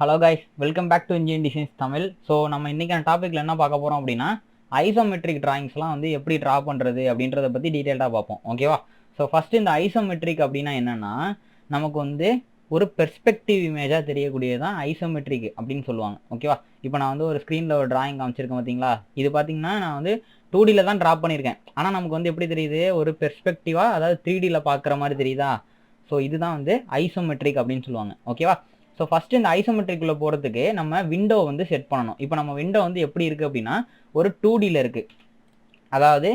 Hello guys welcome back to engineer designs Tamil so நம்ம இன்றைக்கான டாப்பிக்கில் என்ன பார்க்க போகிறோம் அப்படின்னா ஐசோமெட்ரிக் டிராயிங்ஸ்லாம் வந்து எப்படி ட்ரா பண்ணுறது அப்படின்றத பற்றி டீட்டெயில்டாக பார்ப்போம். ஓகேவா ஸோ ஃபஸ்ட்டு இந்த ஐசோமெட்ரிக் அப்படின்னா என்னென்னா நமக்கு வந்து ஒரு பெர்ஸ்பெக்டிவ் இமேஜாக தெரியக்கூடியது தான் ஐசோமெட்ரிக் அப்படின்னு சொல்லுவாங்க. ஓகேவா இப்போ நான் வந்து ஒரு ஸ்க்ரீனில் ஒரு டிராயிங் காமிச்சிருக்கேன் பார்த்தீங்களா இது பார்த்தீங்கன்னா நான் வந்து டூ டியில் தான் ட்ரா பண்ணியிருக்கேன். ஆனால் நமக்கு வந்து எப்படி தெரியுது? ஒரு பெர்ஸ்பெக்டிவாக அதாவது த்ரீ டியில் பார்க்குற மாதிரி தெரியுதா? ஸோ இதுதான் வந்து ஐசோமெட்ரிக் அப்படின்னு சொல்லுவாங்க. ஓகேவா ஸோ ஃபஸ்ட்டு இந்த ஐசோமெட்ரிக்குள்ளே போகிறதுக்கு நம்ம விண்டோ வந்து செட் பண்ணணும். இப்போ நம்ம விண்டோ வந்து எப்படி இருக்குது அப்படின்னா ஒரு டூ டியில் இருக்குது அதாவது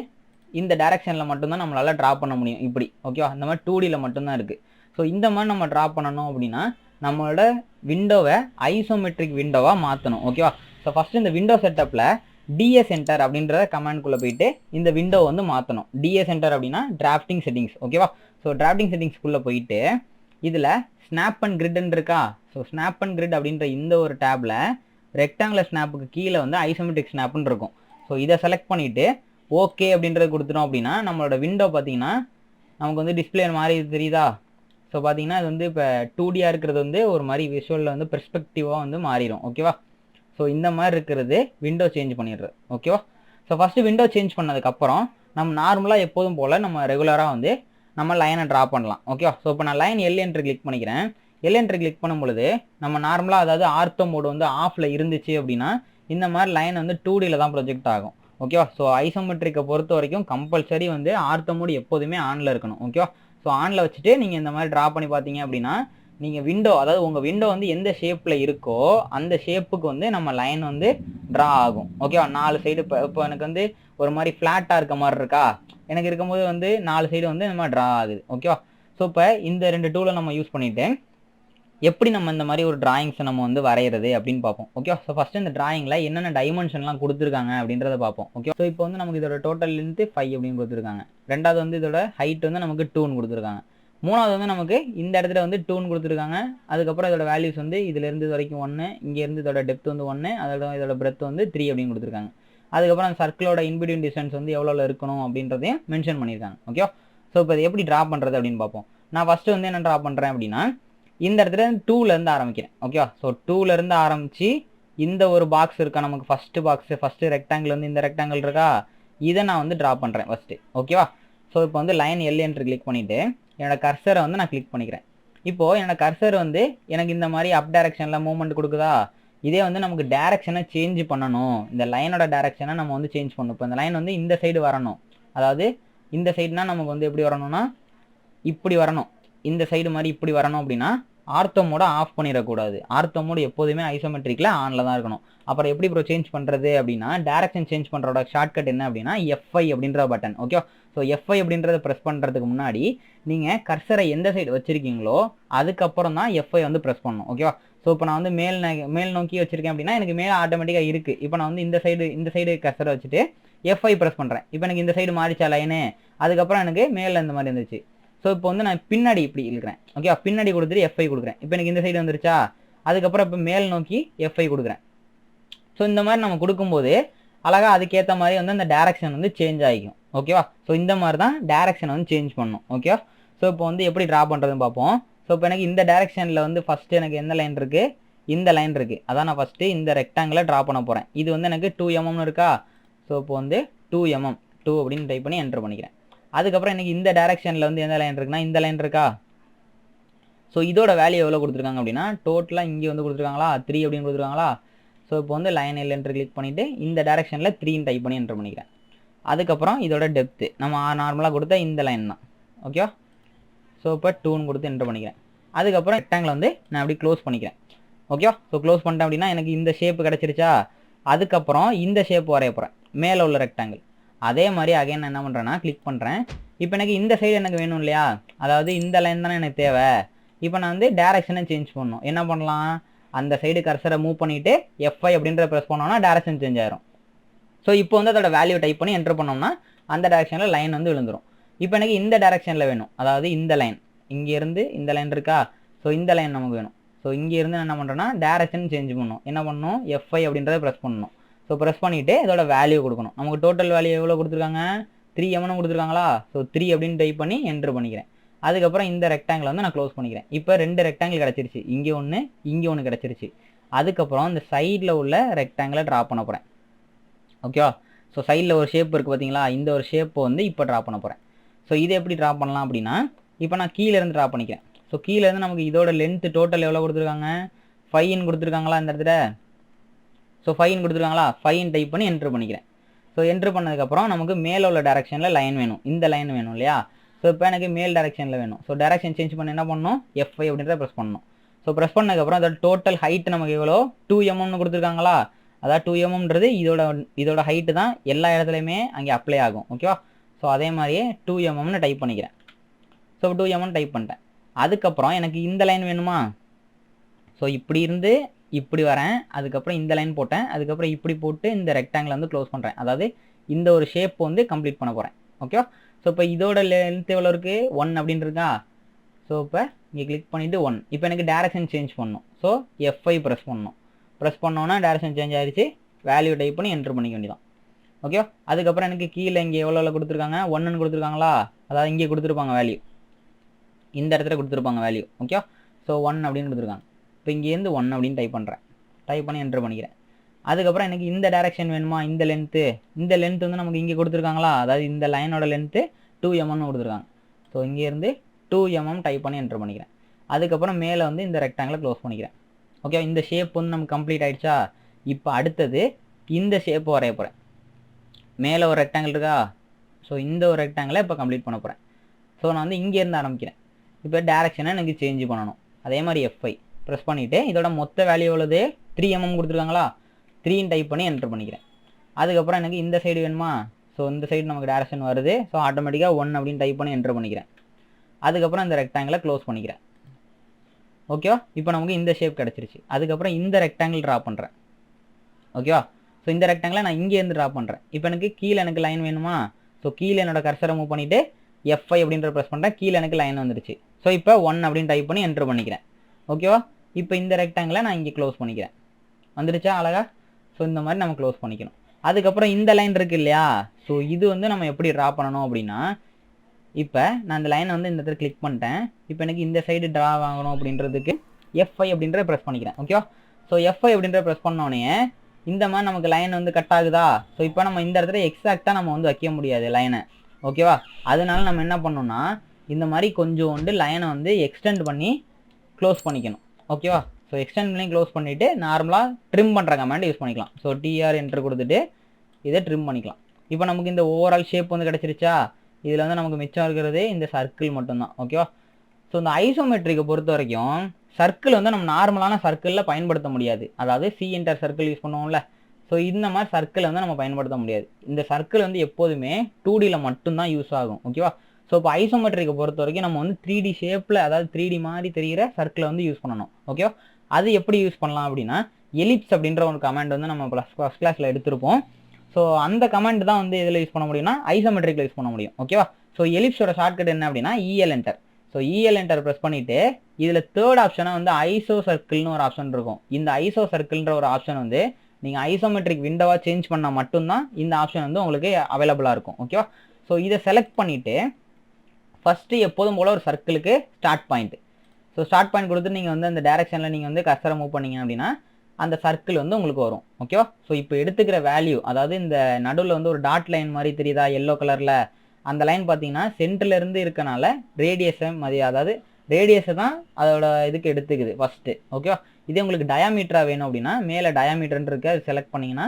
இந்த டைரக்ஷனில் மட்டும்தான் நம்மளால் ட்ரா பண்ண முடியும். இப்படி ஓகேவா அந்த மாதிரி டூ டியில் மட்டும்தான் இருக்குது ஸோ இந்த மாதிரி நம்ம ட்ரா பண்ணணும் அப்படின்னா நம்மளோட விண்டோவை ஐசோமெட்ரிக் விண்டோவாக மாற்றணும் ஓகேவா ஸோ ஃபஸ்ட்டு இந்த விண்டோ செட்டப்பில் டிஎஸ் சென்டர் அப்படின்ற கமாண்ட்குள்ளே போயிட்டு இந்த விண்டோ வந்து மாற்றணும் டிஎஸ் சென்டர் அப்படின்னா டிராஃப்டிங் செட்டிங்ஸ் ஓகேவா ஸோ டிராஃப்டிங் செட்டிங்ஸ்குள்ளே போயிட்டு இதில் ஸ்னாப் அண்ட் கிரிட்ன்னு இருக்கா ஸோ ஸ்னாப் அண்ட் கிரிட் அப்படின்ற இந்த ஒரு டேப்பில் ரெக்டாங்குலர் ஸ்னாப்புக்கு கீழே வந்து ஐசோமெட்ரிக் ஸ்னாப்னு இருக்கும் ஸோ இதை செலக்ட் பண்ணிவிட்டு ஓகே அப்படின்றத கொடுத்துட்டோம் அப்படின்னா நம்மளோட விண்டோ பார்த்தீங்கன்னா நமக்கு வந்து டிஸ்பிளே மாதிரி தெரியுதா? ஸோ பார்த்தீங்கன்னா இது வந்து இப்போ டூ டியாக இருக்கிறது வந்து ஒரு மாதிரி விஷுவலில் வந்து பெர்ஸ்பெக்டிவாக வந்து மாறிடும் ஓகேவா ஸோ இந்த மாதிரி இருக்கிறது விண்டோ சேஞ்ச் பண்ணிடுறது ஓகேவா ஸோ ஃபஸ்ட்டு விண்டோ சேஞ்ச் பண்ணதுக்கப்புறம் நம்ம நார்மலாக எப்போதும் போல் நம்ம ரெகுலராக வந்து நம்ம லைனை ட்ரா பண்ணலாம். ஓகேவா ஸோ இப்போ நான் லைன் எல் என்று கிளிக் பண்ணிக்கிறேன். எல் என்று கிளிக் பண்ணும் பொழுது நம்ம நார்மலாக அதாவது ஆர்த்தோ மோடு வந்து ஆஃபில் இருந்துச்சு அப்படின்னா இந்த மாதிரி லைன் வந்து டூ டியில் தான் ப்ரொஜெக்ட் ஆகும். ஓகேவா ஸோ ஐசோமெட்ரிக்கை பொறுத்த வரைக்கும் கம்பல்சரி வந்து ஆர்த்தோ மோடு எப்போதுமே ஆனில் இருக்கணும். ஓகேவா ஸோ ஆனில் வச்சுட்டு நீங்கள் இந்த மாதிரி ட்ரா பண்ணி பார்த்தீங்க அப்படின்னா நீங்கள் விண்டோ அதாவது உங்கள் விண்டோ வந்து எந்த ஷேப்பில் இருக்கோ அந்த ஷேப்புக்கு வந்து நம்ம லைன் வந்து ட்ரா ஆகும். ஓகேவா நாலு சைடு இப்போ இப்போ எனக்கு வந்து ஒரு மாதிரி ஃப்ளாட்டாக இருக்க மாதிரி இருக்கா? எனக்கு இருக்கும்போது வந்து நாலு சைடு வந்து நம்ம ட்ரா ஆகுது. ஓகேவா ஸோ இப்போ இந்த ரெண்டு டூலை நம்ம யூஸ் பண்ணிவிட்டு எப்படி நம்ம இந்த மாதிரி ஒரு டிராயிங்ஸை நம்ம வந்து வரைகிறது அப்படின்னு பார்ப்போம். ஓகே ஸோ ஃபஸ்ட்டு இந்த டிராயிங்கில் என்னென்ன டைமென்ஷன்லாம் கொடுத்துருக்காங்க அப்படின்றத பார்ப்போம். ஓகே ஸோ இப்போ வந்து நமக்கு இதோட டோட்டல்லேருந்து ஃபைவ் அப்படின்னு கொடுத்துருக்காங்க. ரெண்டாவது வந்து இதோட ஹைட் வந்து நமக்கு டூன்னு கொடுத்துருக்காங்க. மூணாவது வந்து நமக்கு இந்த இடத்துல வந்து டூன்னு கொடுத்துருக்காங்க. அதுக்கப்புறம் இதோட வேல்யூஸ் வந்து இதுலேருந்து இது வரைக்கும் ஒன்று இங்கேருந்து இதோட டெப்த் வந்து ஒன்று அதோட இதோட பிரெத் வந்து த்ரீ அப்படின்னு கொடுத்துருக்காங்க. அதுக்கப்புறம் அந்த சர்க்கிளோட இன்பிடியூன் டிஸ்டன்ஸ் வந்து எவ்வளோ இருக்கணும் அப்படின்றதையும் மென்ஷன் பண்ணியிருக்காங்க ஓகே ஸோ இப்போ எப்படி ட்ரா பண்ணுறது அப்படின்னு பார்ப்போம். நான் ஃபஸ்ட்டு வந்து என்ன ட்ரா பண்ணுறேன் அப்படின்னா இந்த இடத்துல டூலேருந்து ஆரம்பிக்கிறேன் ஓகேவா ஸோ டூலேருந்து ஆரம்பித்து இந்த ஒரு பாக்ஸ் இருக்கா? நமக்கு ஃபஸ்ட்டு பாக்ஸு ஃபஸ்ட்டு ரெக்டாங்கிள் வந்து இந்த ரெக்டாங்கிள் இருக்கா? இதை நான் வந்து ட்ரா பண்ணுறேன் ஃபஸ்ட்டு ஓகேவா ஸோ இப்போ வந்து லைன் எல் என்று கிளிக் பண்ணிவிட்டு என்னோடய கர்சரை வந்து நான் கிளிக் பண்ணிக்கிறேன். இப்போது என்னோடய கர்சர் வந்து எனக்கு இந்த மாதிரி அப் டைரக்ஷனில் மூவ்மெண்ட் கொடுக்குதா? இதே வந்து நமக்கு டேரக்ஷனை சேஞ்ச் பண்ணணும். இந்த லைனோட டேரக்ஷனை நம்ம வந்து சேஞ்ச் பண்ணணும். இப்போ இந்த லைன் வந்து இந்த சைடு வரணும். அதாவது இந்த சைடுனா நமக்கு வந்து எப்படி வரணும்னா இப்படி வரணும். இந்த சைடு மாதிரி இப்படி வரணும் அப்படின்னா ஆர்த்தோ மோட ஆஃப் பண்ணிடக்கூடாது. ஆர்த்தோ மோடு எப்போதுமே ஐசோமெட்ரிக்கில் ஆனில் தான் இருக்கணும். அப்புறம் எப்படி ப்ரோ சேஞ்ச் பண்ணுறது அப்படின்னா டேரக்ஷன் சேஞ்ச் பண்ணுறோட ஷார்ட்கட் என்ன அப்படின்னா எஃப்ஐ அப்படின்ற button okay so F I அப்படின்றத ப்ரெஸ் பண்ணுறதுக்கு முன்னாடி நீங்கள் கர்சரை எந்த சைடு வச்சுருக்கீங்களோ அதுக்கப்புறம் தான் எஃப்ஐ வந்து ப்ரெஸ் பண்ணணும். ஓகேவா ஸோ இப்போ நான் வந்து மேல் ந- மேல் நோக்கி வச்சிருக்கேன் அப்படின்னா எனக்கு மேலே ஆட்டோமேட்டிக்காக இருக்குது இப்போ நான் வந்து இந்த சைடு இந்த சைடு கசரை வச்சுட்டு எஃப்ஐ ப்ரெஸ் பண்ணுறேன் இப்போ எனக்கு இந்த சைடு மாறிச்சா லைனு அதுக்கப்புறம் எனக்கு மேலே இந்த மாதிரி இருந்துச்சு. ஸோ இப்போ வந்து நான் பின்னாடி இப்படி இழுக்கிறேன். ஓகேவா பின்னாடி கொடுத்துட்டு எஃப்ஐ கொடுக்குறேன். இப்போ எனக்கு இந்த சைடு வந்துருச்சா? அதுக்கப்புறம் இப்போ மேல் நோக்கி எஃப்ஐ கொடுக்குறேன். ஸோ இந்த மாதிரி நம்ம கொடுக்கும்போது அழகா அதுக்கேற்ற மாதிரி வந்து அந்த டேரக்ஷன் வந்து சேஞ்ச் ஆகிக்கும். ஓகேவா ஸோ இந்த மாதிரி தான் டேரக்ஷனை வந்து சேஞ்ச் பண்ணணும் ஓகேவா ஸோ இப்போ வந்து எப்படி ட்ரா பண்ணுறதுன்னு பார்ப்போம். ஸோ இப்போ எனக்கு இந்த டேரக்ஷனில் வந்து ஃபஸ்ட்டு எனக்கு எந்த லைன் இருக்குது இந்த லைன் இருக்குது அதான் நான் ஃபஸ்ட்டு இந்த ரெக்டாங்கிளை ட்ரா பண்ண போகிறேன் இது வந்து எனக்கு டூ எம்எம்னு இருக்கா? ஸோ இப்போ வந்து டூ எம்எம் டூ அப்படின்னு டைப் பண்ணி என்ட்ரு பண்ணிக்கிறேன். அதுக்கப்புறம் எனக்கு இந்த டேரெக்ஷனில் வந்து எந்த லைன் இருக்குன்னா இந்த லைன் இருக்கா? ஸோ இதோட வேல்யூ எவ்வளோ கொடுத்துருக்காங்க அப்படின்னா டோட்டலாக இங்கே வந்து கொடுத்துருக்காங்களா? த்ரீ அப்படின்னு கொடுத்துருக்காங்களா? ஸோ இப்போ வந்து லைன் எல் கிளிக் பண்ணிவிட்டு இந்த டேரக்ஷனில் த்ரீன்னு டைப் பண்ணி என்டர் பண்ணிக்கிறேன். அதுக்கப்புறம் இதோட டெப்த்து நம்ம நார்மலாக கொடுத்த இந்த லைன் தான். ஓகேவா ஸோ இப்போ டூன்னு கொடுத்து என்டர் பண்ணிக்கிறேன். அதுக்கப்புறம் ரெக்டாங்கில் வந்து நான் அப்படி க்ளோஸ் பண்ணிக்கிறேன். ஓகேவா ஸோ க்ளோஸ் பண்ணிட்டேன் அப்படின்னா எனக்கு இந்த ஷேப் கிடச்சிருச்சா? அதுக்கப்புறம் இந்த ஷேப் வரைய போகிறேன் மேலே உள்ள ரெக்டாங்கிள் அதே மாதிரி அகைன் நான் என்ன பண்ணுறேன்னா கிளிக் பண்ணுறேன் இப்போ எனக்கு இந்த சைடு எனக்கு வேணும் இல்லையா? அதாவது இந்த லைன் தானே எனக்கு தேவை. இப்போ நான் வந்து டேரக்ஷனை சேஞ்ச் பண்ணணும். என்ன பண்ணலாம்? அந்த சைடு கர்சரை மூவ் பண்ணிவிட்டு எஃப்ஐ அப்படின்ற ப்ரெஸ் பண்ணோம்னா டேரக்ஷன் சேஞ்ச் ஆயிரும். ஸோ இப்போ வந்து அதோட வேல்யூ டைப் பண்ணி என்டர் பண்ணோம்னா அந்த டேரக்ஷனில் லைன் வந்து விழுந்துடும் இப்போ எனக்கு இந்த டேரக்ஷனில் வேணும். அதாவது இந்த லைன் இங்கேருந்து இந்த லைன் இருக்கா? ஸோ இந்த லைன் நமக்கு வேணும். ஸோ இங்கேருந்து என்ன பண்ணுறேன்னா டேரக்ஷன் சேஞ்ச் பண்ணணும். என்ன பண்ணணும்? எஃப்ஐ அப்படின்றத ப்ரெஸ் பண்ணணும். ஸோ ப்ரெஸ் பண்ணிவிட்டு இதோட வேல்யூ கொடுக்கணும். நமக்கு டோட்டல் வேல்யூ எவ்வளோ கொடுத்துருக்காங்க? த்ரீ எம்னு கொடுத்துருக்காங்களா? ஸோ த்ரீ அப்படின்னு டைப் பண்ணி என்ட்ரு பண்ணிக்கிறேன். அதுக்கப்புறம் இந்த ரெக்டாங்கிள் வந்து நான் க்ளோஸ் பண்ணிக்கிறேன். இப்போ ரெண்டு ரெக்டாங்கிள் கிடச்சிருச்சு. இங்கே ஒன்று இங்கே ஒன்று கிடச்சிருச்சு. அதுக்கப்புறம் இந்த சைடில் உள்ள ரெக்டாங்கிளை ட்ரா பண்ண போகிறேன் ஓகேவா ஸோ சைடில் ஒரு ஷேப் இருக்குது பார்த்தீங்களா? இந்த ஒரு ஷேப்பை வந்து இப்போ ட்ரா பண்ண போகிறேன் ஸோ இதை எப்படி ட்ரா பண்ணலாம் அப்படின்னா இப்போ நான் கீழேருந்து ட்ரா பண்ணிக்கிறேன். ஸோ கீழேருந்து நமக்கு இதோட லென்த்து டோட்டல் எவ்வளோ கொடுத்துருக்காங்க? ஃபைன் கொடுத்துருக்காங்களா இந்த இடத்துல? ஸோ ஃபைன் கொடுத்துருக்காங்களா? ஃபைன் டைப் பண்ணி என்ட்ரு பண்ணிக்கிறேன். ஸோ என்ட்ரு பண்ணதுக்கப்புறம் நமக்கு மேலே உள்ள டேரெக்ஷனில் லைன் வேணும். இந்த லைன் வேணும் இல்லையா? ஸோ இப்போ எனக்கு மேல் டேரெக்ஷனில் வேணும். ஸோ டேரெக்ஷன் சேஞ்ச் பண்ண என்ன பண்ணணும்? எஃப்ஐ அப்படின்றத ப்ரெஸ் பண்ணணும். ஸோ ப்ரெஸ் பண்ணதுக்கப்புறம் அதோட டோட்டல் ஹைட் நமக்கு எவ்வளோ? டூ எம்எம்னு கொடுத்துருக்காங்களா? அதாவது டூ எம்எம்ன்றது இதோட இதோட ஹைட்டு தான் எல்லா இடத்துலையுமே அங்கே அப்ளை ஆகும். ஓகேவா ஸோ அதே மாதிரியே டூ எம்எம்னு டைப் பண்ணிக்கிறேன். ஸோ டூ எம்எம்னு டைப் பண்ணிட்டேன். அதுக்கப்புறம் எனக்கு இந்த லைன் வேணுமா? ஸோ இப்படி இருந்து இப்படி வரேன். அதுக்கப்புறம் இந்த லைன் போட்டேன். அதுக்கப்புறம் இப்படி போட்டு இந்த ரெக்டாங்கில் வந்து க்ளோஸ் பண்ணுறேன் அதாவது இந்த ஒரு ஷேப் வந்து கம்ப்ளீட் பண்ண போகிறேன் ஓகேவா ஸோ இப்போ இதோட லென்த் எவ்வளோ இருக்குது ஒன் அப்படின்னு இருக்கா? ஸோ இப்போ இங்கே கிளிக் பண்ணிவிட்டு ஒன் இப்போ எனக்கு டேரக்ஷன் சேஞ்ச் பண்ணணும் ஸோ எஃப்ஐ ப்ரெஸ் பண்ணணும். ப்ரெஸ் பண்ணோன்னா டேரக்ஷன் சேஞ்ச் ஆகிடுச்சு வேல்யூ டைப் பண்ணி என்ட்ரு பண்ணிக்க வேண்டியதான் ஓகேவா அதுக்கப்புறம் எனக்கு கீழே இங்கே எவ்வளோ கொடுத்துருக்காங்க? ஒன்றுன்னு கொடுத்துருக்காங்களா? அதாவது இங்கே கொடுத்துருப்பாங்க வேல்யூ இந்த இடத்துல கொடுத்துருப்பாங்க வேல்யூ ஓகே ஸோ ஒன் அப்படின்னு கொடுத்துருக்காங்க. இப்போ இங்கேருந்து ஒன் அப்படின்னு டைப் பண்ணுறேன் டைப் பண்ணி என்ட்ரு பண்ணிக்கிறேன். அதுக்கப்புறம் எனக்கு இந்த டேரக்ஷன் வேணுமா? இந்த லென்த்து இந்த லென்த் வந்து நமக்கு இங்கே கொடுத்துருக்காங்களா? அதாவது இந்த லைனோட லென்த்து டூ எம்எம்னு கொடுத்துருக்காங்க. ஸோ இங்கேருந்து டூ எம்எம் டைப் பண்ணி என்ட்ரு பண்ணிக்கிறேன். அதுக்கப்புறம் மேலே வந்து இந்த ரெக்டாங்கில் க்ளோஸ் பண்ணிக்கிறேன். ஓகே இந்த ஷேப் வந்து நமக்கு கம்ப்ளீட் ஆகிடுச்சா இப்போ அடுத்தது இந்த ஷேப் வரைய போகிறேன் மேலே ஒரு ரெக்டாங்கிள் இருக்கா? ஸோ இந்த ஒரு ரெக்டாங்கிளை இப்போ கம்ப்ளீட் பண்ண போகிறேன் ஸோ நான் வந்து இங்கேருந்து ஆரம்பிக்கிறேன். இப்போ டேரக்ஷனை எனக்கு சேஞ்ச் பண்ணணும். அதே மாதிரி எஃப்ஐ ப்ரெஸ் பண்ணிவிட்டு இதோட மொத்த வேல்யூ உள்ளது த்ரீ எம்எம் கொடுத்துருக்காங்களா? த்ரீன்னு டைப் பண்ணி என்ட்ரு பண்ணிக்கிறேன். அதுக்கப்புறம் எனக்கு இந்த சைடு வேணுமா? ஸோ இந்த சைடு நமக்கு டேரக்ஷன் வருது. ஸோ ஆட்டோமேட்டிக்காக ஒன் அப்படின்னு டைப் பண்ணி என்ட்ரு பண்ணிக்கிறேன். அதுக்கப்புறம் இந்த ரெக்டாங்கிளை க்ளோஸ் பண்ணிக்கிறேன். ஓகேவா இப்போ நமக்கு இந்த ஷேப் கிடச்சிருச்சு. அதுக்கப்புறம் இந்த ரெக்டாங்கிள் ட்ரா பண்ணுறேன் ஓகேவா ஸோ இந்த ரெக்டாங்கிளை நான் இங்கேருந்து ட்ரா பண்ணுறேன் இப்போ எனக்கு கீழே எனக்கு லைன் வேணுமா? ஸோ கீழே என்னோட கர்சரை மூவ் பண்ணிவிட்டு எஃப்ஐ அப்படின்ற ப்ரெஸ் பண்ணுறேன் கீழே எனக்கு லைன் வந்துருச்சு. ஸோ இப்போ ஒன் அப்படின்னு டைப் பண்ணி என்ட்ரு பண்ணிக்கிறேன். ஓகேவா இப்போ இந்த ரெக்டாங்கிளை நான் இங்கே க்ளோஸ் பண்ணிக்கிறேன். வந்துருச்சா அழகா? ஸோ இந்த மாதிரி நம்ம க்ளோஸ் பண்ணிக்கணும். அதுக்கப்புறம் இந்த லைன் இருக்குது இல்லையா? ஸோ இது வந்து நம்ம எப்படி ட்ரா பண்ணணும் அப்படின்னா இப்போ நான் இந்த லைனை வந்து இந்த இடத்துல கிளிக் பண்ணிட்டேன். இப்போ எனக்கு இந்த சைடு ட்ரா வாங்கணும் அப்படின்றதுக்கு எஃப்ஐ அப்படின்ற ப்ரெஸ் பண்ணிக்கிறேன். ஓகேவா ஸோ எஃப்ஐ அப்படின்ற ப்ரெஸ் பண்ணோடனே இந்த மாதிரி நமக்கு லைன் வந்து கட் ஆகுதா? ஸோ இப்போ நம்ம இந்த இடத்துல எக்ஸாக்டாக நம்ம வந்து வைக்க முடியாது லைனை ஓகேவா அதனால நம்ம என்ன பண்ணோம்னா இந்த மாதிரி கொஞ்சோண்டு லைனை வந்து எக்ஸ்டெண்ட் பண்ணி க்ளோஸ் பண்ணிக்கணும். ஓகேவா ஸோ எக்ஸ்டெண்ட் பண்ணி க்ளோஸ் பண்ணிவிட்டு நார்மலாக ட்ரிம் பண்ணுற கமாண்ட் யூஸ் பண்ணிக்கலாம். ஸோ டிஆர் என்ட்ரு கொடுத்துட்டு இதை ட்ரிம் பண்ணிக்கலாம். இப்போ நமக்கு இந்த ஓவரால் ஷேப் வந்து கிடச்சிருச்சா? இதில் வந்து நமக்கு மிச்சம் இருக்கிறது இந்த சர்க்கிள் மட்டும்தான். ஓகேவா ஸோ இந்த ஐசோமெட்ரிக்கை பொறுத்த வரைக்கும் சர்க்கிள் வந்து நம்ம நார்மலான சர்க்கிளில் பயன்படுத்த முடியாது. அதாவது சி இன்டர் சர்க்கிள் யூஸ் பண்ணுவோம்ல. ஸோ இந்த மாதிரி சர்க்கிளை வந்து நம்ம பயன்படுத்த முடியாது. இந்த சர்க்கிள் வந்து எப்போதுமே டூ டியில் மட்டும்தான் யூஸ் ஆகும். ஓகேவா ஸோ இப்போ ஐசோமெட்ரிக்கை பொறுத்த வரைக்கும் நம்ம வந்து த்ரீ டி ஷேப்பில் அதாவது த்ரீ டி மாதிரி தெரிகிற சர்க்கிளை வந்து யூஸ் பண்ணணும். ஓகேவா அது எப்படி யூஸ் பண்ணலாம் அப்படின்னா எலிப்ஸ் அப்படின்ற ஒரு கமாண்ட் வந்து நம்ம ப்ளஸ் ஃபஸ்ட் கிளாஸில் எடுத்திருப்போம். ஸோ அந்த கமாண்ட் தான் வந்து இதில் யூஸ் பண்ண முடியும்னா ஐசோமெட்ரிக்கில் யூஸ் பண்ண முடியும். ஓகேவா ஸோ எலிப்ஸோட ஷார்ட்கட் என்ன அப்படின்னா EL enter so EL enter press பண்ணிவிட்டு இதில் தேர்ட் ஆப்ஷனாக வந்து ஐசோ சர்க்கிள்னு ஒரு ஆப்ஷன் இருக்கும். இந்த ஐசோ சர்க்கிள்ன்ற ஒரு ஆப்ஷன் வந்து நீங்கள் ஐசோமெட்ரிக் விண்டோவாக சேஞ்ச் பண்ணால் மட்டும்தான் இந்த ஆப்ஷன் வந்து உங்களுக்கு அவைலபிளாக இருக்கும். ஓகேவா ஸோ இதை செலக்ட் பண்ணிவிட்டு ஃபஸ்ட்டு எப்போதும் போல் ஒரு சர்க்கிளுக்கு start point so start point கொடுத்து நீங்கள் வந்து அந்த டேரக்ஷனில் நீங்கள் வந்து கஸ்டரை மூவ் பண்ணீங்க அப்படின்னா அந்த சர்க்கிள் வந்து உங்களுக்கு வரும். ஓகேவா ஸோ இப்போ எடுத்துக்கிற வேல்யூ அதாவது இந்த நடுவில் வந்து ஒரு டாட் லைன் மாதிரி தெரியுதா? எல்லோ கலரில் அந்த லைன் பார்த்தீங்கன்னா சென்டர்ல இருந்து இருக்கனால ரேடியஸை மதிய அதாவது ரேடியஸை தான் அதோட இதுக்கு எடுத்துக்குது ஃபஸ்ட்டு ஓகேவா இதே உங்களுக்கு டயாமீட்டரா வேணும் அப்படின்னா மேலே டயாமீட்டர்னு இருக்கு அது செலக்ட் பண்ணிங்கன்னா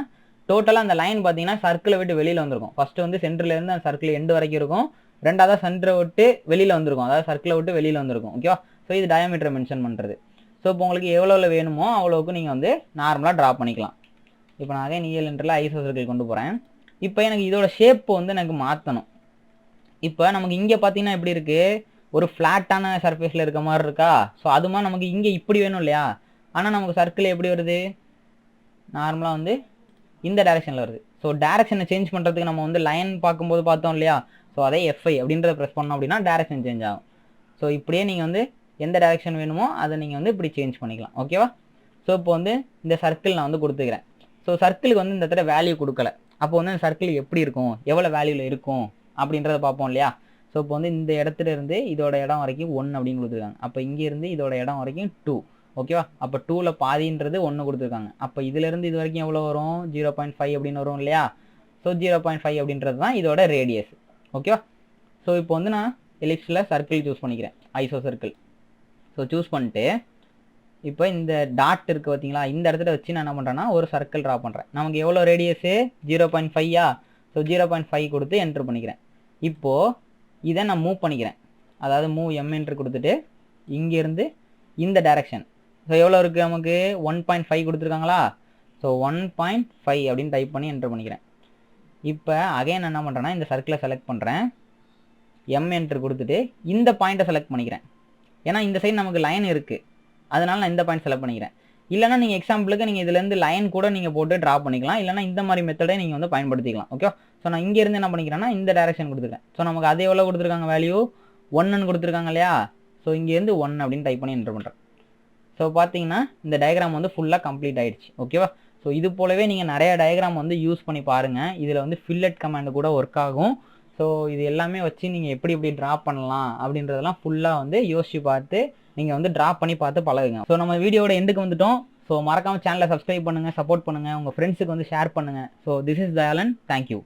டோட்டலாக அந்த லைன் பார்த்தீங்கன்னா சர்க்கிளை விட்டு வெளியில் வந்திருக்கும். ஃபஸ்ட்டு வந்து சென்டர்லேருந்து அந்த சர்க்கிள் எண்டு வரைக்கும் இருக்கும். ரெண்டாவது சென்டரை விட்டு வெளியில் வந்திருக்கும். அதாவது சர்க்கிளை விட்டு வெளியில் வந்திருக்கும். ஓகேவா ஸோ இது டயாமீட்டரை மென்ஷன் பண்ணுறது ஸோ இப்போ உங்களுக்கு எவ்வளோ வேணுமோ அவ்வளோவுக்கு நீங்கள் வந்து நார்மலாக ட்ரா பண்ணிக்கலாம். இப்போ நான் அதே நீயல் என்றில் ஐசோ சர்க்கிள் கொண்டு போகிறேன் இப்போ எனக்கு இதோட ஷேப் வந்து எனக்கு மாற்றணும் இப்போ நமக்கு இங்கே பார்த்தீங்கன்னா எப்படி இருக்குது ஒரு ஃப்ளாட்டான சர்ஃபேஸில் இருக்க மாதிரி இருக்கா? ஸோ அது மாதிரி நமக்கு இங்கே இப்படி வேணும் இல்லையா? ஆனால் நமக்கு சர்க்கிள் எப்படி வருது? நார்மலாக வந்து இந்த டைரக்ஷனில் வருது. ஸோ டேரக்ஷனை சேஞ்ச் பண்ணுறதுக்கு நம்ம வந்து லைன் பார்க்கும்போது பார்த்தோம் இல்லையா? ஸோ அதே எஃப்ஐ அப்படின்றத ப்ரெஸ் பண்ணோம் அப்படின்னா டேரக்ஷன் சேஞ்ச் ஆகும். ஸோ இப்படியே நீங்கள் வந்து எந்த டேரக்ஷன் வேணுமோ அதை நீங்கள் வந்து இப்படி சேஞ்ச் பண்ணிக்கலாம். ஓகேவா ஸோ இப்போ வந்து இந்த சர்க்கிள் நான் வந்து கொடுத்துக்கிறேன். ஸோ சர்க்கிளுக்கு வந்து இந்த இடத்துல வேல்யூ கொடுக்கல. அப்போ வந்து அந்த சர்க்கிள் எப்படி இருக்கும்? எவ்வளோ வேல்யூவில் இருக்கும்? அப்படின்றத பார்ப்போம் இல்லையா? ஸோ இப்போ வந்து இந்த இடத்துல இருந்து இதோட இடம் வரைக்கும் ஒன் அப்படின்னு கொடுத்துருக்காங்க. அப்போ இங்கேருந்து இதோட இடம் வரைக்கும் டூ ஓகேவா அப்போ டூவில் பாதின்றது ஒன்று கொடுத்துருக்காங்க. அப்போ இதுலேருந்து இது வரைக்கும் எவ்வளோ வரும்? ஜீரோ பாயிண்ட் ஃபைவ் அப்படின்னு வரும் இல்லையா? ஸோ ஜீரோ பாயிண்ட் ஃபைவ் அப்படின்றது தான் இதோட ரேடியஸ் ஓகேவா ஸோ இப்போ வந்து நான் எலிப்ஸில் சர்க்கிள் சூஸ் பண்ணிக்கிறேன். ஐசோ சர்க்கிள் ஸோ சூஸ் பண்ணிட்டு இப்போ இந்த டாட் இருக்குது பார்த்தீங்களா இந்த இடத்துல வச்சு நான் என்ன பண்ணுறேன்னா ஒரு சர்க்கிள் ட்ரா பண்ணுறேன் நமக்கு எவ்வளோ radius zero point five so zero point five கொடுத்து என்ட்ரு பண்ணிக்கிறேன். இப்போது இதை நான் மூவ் பண்ணிக்கிறேன். அதாவது மூவ் எம் கொடுத்துட்டு இங்கேருந்து இந்த டைரக்ஷன் ஸோ எவ்வளோ இருக்குது நமக்கு? ஒன் பாயிண்ட் ஃபைவ் கொடுத்துருக்காங்களா? ஸோ ஒன் பாயிண்ட் ஃபைவ் அப்படின்னு டைப் பண்ணி என்ட்ரு பண்ணிக்கிறேன். இப்போ அகைன் என்ன பண்ணுறேன்னா இந்த சர்க்கிளை செலக்ட் பண்ணுறேன் எம் என்ட்ரு கொடுத்துட்டு இந்த பாயிண்ட்டை செலக்ட் பண்ணிக்கிறேன். ஏன்னா இந்த சைடு நமக்கு லைன் இருக்குது அதனால் நான் இந்த பாயிண்ட் செலக்ட் பண்ணிக்கிறேன். இல்லைனா நீங்கள் எக்ஸாம்பிளுக்கு நீங்கள் இதுலேருந்து லைன் கூட நீங்கள் போட்டு ட்ரா பண்ணிக்கலாம். இல்லைனா இந்த மாதிரி மெத்தடை நீங்கள் வந்து பயன்படுத்திக்கலாம். ஓகே ஸோ நான் இங்கேருந்து என்ன பண்ணிக்கிறேன்னா இந்த டைரக்ஷன் கொடுத்துருக்கேன் ஸோ நமக்கு அது எவ்வளோ கொடுத்துருக்காங்க? வேல்யூ ஒன்னுன்னு கொடுத்துருக்காங்க இல்லையா? ஸோ இங்கேருந்து ஒன் அப்படின்னு டைப் பண்ணி என்ட்ரு பண்ணுறேன் ஸோ பார்த்தீங்கன்னா இந்த டயக்ராம் வந்து ஃபுல்லாக கம்ப்ளீட் ஆயிடுச்சு. ஓகேவா ஸோ இது போலவே நீங்கள் நிறைய டயக்ராம் வந்து யூஸ் பண்ணி பாருங்கள் இதில் வந்து ஃபில்லட் கமாண்ட் கூட ஒர்க் ஆகும். ஸோ இது எல்லாமே வச்சு நீங்கள் எப்படி எப்படி ட்ரா பண்ணலாம் அப்படின்றதெல்லாம் ஃபுல்லாக வந்து யோசிச்சு பார்த்து நீங்கள் வந்து ட்ரா பண்ணி பார்த்து பழகுங்க. ஸோ நம்ம வீடியோட எண்டுக்கு வந்துட்டோம். ஸோ மறக்காமல் சேனலை சப்ஸ்கிரைப் பண்ணுங்கள் சப்போர்ட் பண்ணுங்கள் உங்கள் ஃப்ரெண்ட்ஸுக்கு வந்து ஷேர் பண்ணுங்கள் so this is Dayalan thank you